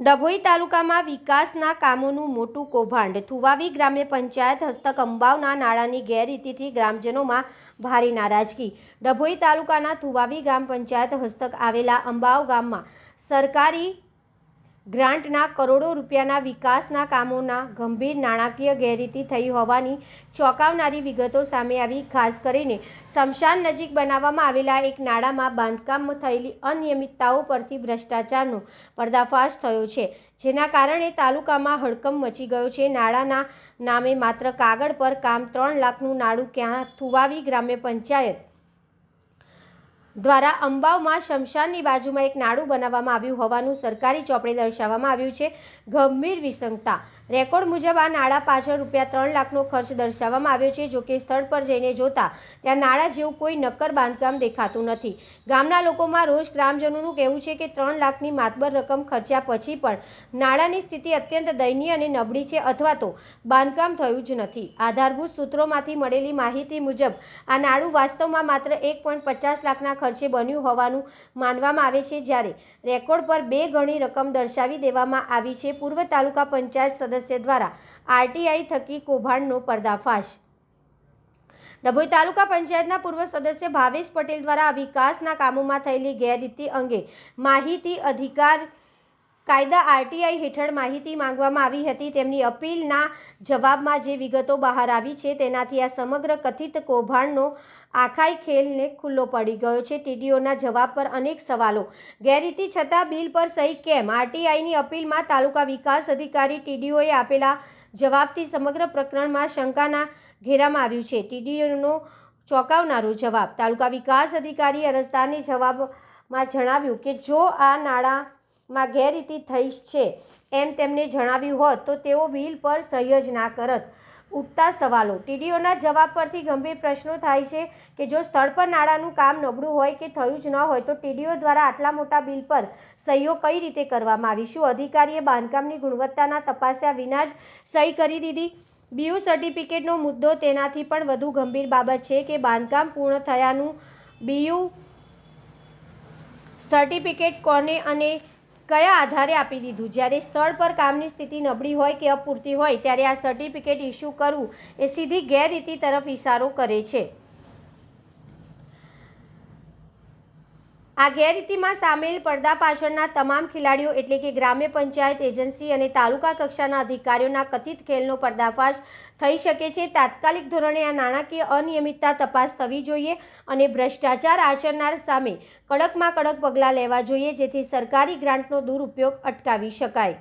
ડભોઈ તાલુકામાં વિકાસના કામોનું મોટું કૌભાંડ. થુવાવી ગ્રામ્ય પંચાયત હસ્તક અંબાવના નાળાની ગેરરીતિથી ગ્રામજનોમાં ભારે નારાજગી. ડભોઈ તાલુકાના થુવાવી ગ્રામ પંચાયત હસ્તક આવેલા અંબાવ ગામમાં સરકારી ગ્રાન્ટના કરોડો રૂપિયાના વિકાસના કામોના ગંભીર નાણાકીય ગેરરીતિ થઈ હોવાની ચોંકાવનારી વિગતો સામે આવી, ખાસ કરીને શમશાન નજીક બનાવવામાં આવેલા એક નાળામાં બાંધકામ થયેલી અનિયમિતતાઓ પરથી ભ્રષ્ટાચારનો પર્દાફાશ થયો છે, જેના કારણે તાલુકામાં હડકંપ મચી ગયો છે. નાળાના નામે માત્ર કાગળ પર કામ ત્રણ લાખનું નાડું ક્યાં થુવાવી ગ્રામ્ય પંચાયત દ્વારા અંબાવમાં શમશાનની બાજુમાં એક નાડું બનાવવામાં આવ્યું હોવાનું સરકારી ચોપડે દર્શાવવામાં આવ્યું છે. ગંભીર વિસંગતા. રેકોર્ડ મુજબ આ નાળા પાછળ રૂપિયા ત્રણ લાખનો ખર્ચ દર્શાવવામાં આવ્યો છે જોકે સ્થળ પર જઈને જોતા ત્યાં નાળા જેવું કોઈ નક્કર બાંધકામ દેખાતું નથી. ગામના લોકોમાં રોજ ગ્રામજનોનું કહેવું છે કે ત્રણ લાખની માતબર રકમ ખર્ચ્યા પછી પણ નાળાની સ્થિતિ અત્યંત દયનીય અને નબળી છે અથવા તો બાંધકામ થયું જ નથી. આધારભૂત સૂત્રોમાંથી મળેલી માહિતી મુજબ આ નાળું વાસ્તવમાં માત્ર એક લાખના ખર્ચે બન્યું હોવાનું માનવામાં આવે છે જ્યારે રેકોર્ડ પર બે ગણી રકમ દર્શાવી દેવામાં આવી છે. પૂર્વ તાલુકા પંચાયત સદસ્ય દ્વારા આરટીઆઈ થકી કૌભાંડનો પર્દાફાશ. ડભોઈ તાલુકા પંચાયતના પૂર્વ સદસ્ય ભાવેશ પટેલ દ્વારા વિકાસના કામોમાં થયેલી ગેરરીતિ અંગે માહિતી અધિકાર કાયદા આરટીઆઈ હેઠળ માહિતી માંગવામાં આવી હતી. તેમની અપીલના જવાબમાં જે વિગતો બહાર આવી છે, તેનાથી આ સમગ્ર કથિત કૌભાંડનો આખાઈ ખેલને ખુલ્લો પડી ગયો છે. ટીડીઓના જવાબ પર અનેક સવાલો. ગેરરીતિ છતાં બિલ પર સહી કેમ? આરટીઆઈની અપીલમાં તાલુકા વિકાસ અધિકારી ટીડીઓએ આપેલા જવાબથી સમગ્ર પ્રકરણમાં શંકાના ઘેરામાં આવ્યું છે. ટીડીઓનો ચોંકાવનારો જવાબ. તાલુકા વિકાસ અધિકારી અરજદારની જવાબમાં જણાવ્યું કે, જો આ નાણાં માં ગેરરીતિ થઈ છે એમ તેમને જણાવ્યું હોત તો તેઓ બિલ પર સહી જ ના કરત. ઉઠતા સવાલો. ટીડીઓના જવાબ પરથી ગંભીર પ્રશ્નો થાય છે કે જો સ્થળ પર નાણાંનું કામ નબળું હોય કે થયું જ ન હોય તો ટીડીઓ દ્વારા આટલા મોટા બિલ પર સહીઓ કઈ રીતે કરવામાં આવી? શું અધિકારીએ બાંધકામની ગુણવત્તાના તપાસ્યા વિના જ સહી કરી દીધી? બીયુ સર્ટિફિકેટનો મુદ્દો તેનાથી પણ વધુ ગંભીર બાબત છે કે બાંધકામ પૂર્ણ થયાનું બીયુ સર્ટિફિકેટ કોને અને કયા આધારે આપી દીધું? જ્યારે સ્થળ પર કામની સ્થિતિ નબળી હોય કે અપૂરતી હોય, ત્યારે આ સર્ટિફિકેટ ઇસ્યુ કરવું એ સીધી ગેરરીતિ તરફ ઇશારો કરે છે. આ ગેરરીતિમાં સામેલ પડદા પાછળના તમામ ખેલાડીઓ એટલે કે ગ્રામ્ય પંચાયત એજન્સી અને તાલુકા કક્ષાના અધિકારીઓના કથિત ખેલનો પર્દાફાશ થઈ શકે છે. તાત્કાલિક ધોરણે આ નાણાકીય અનિયમિતતા તપાસ થવી જોઈએ અને ભ્રષ્ટાચાર આચરનાર સામે કડકમાં કડક પગલાં લેવા જોઈએ, જેથી સરકારી ગ્રાન્ટનો દુરુપયોગ અટકાવી શકાય.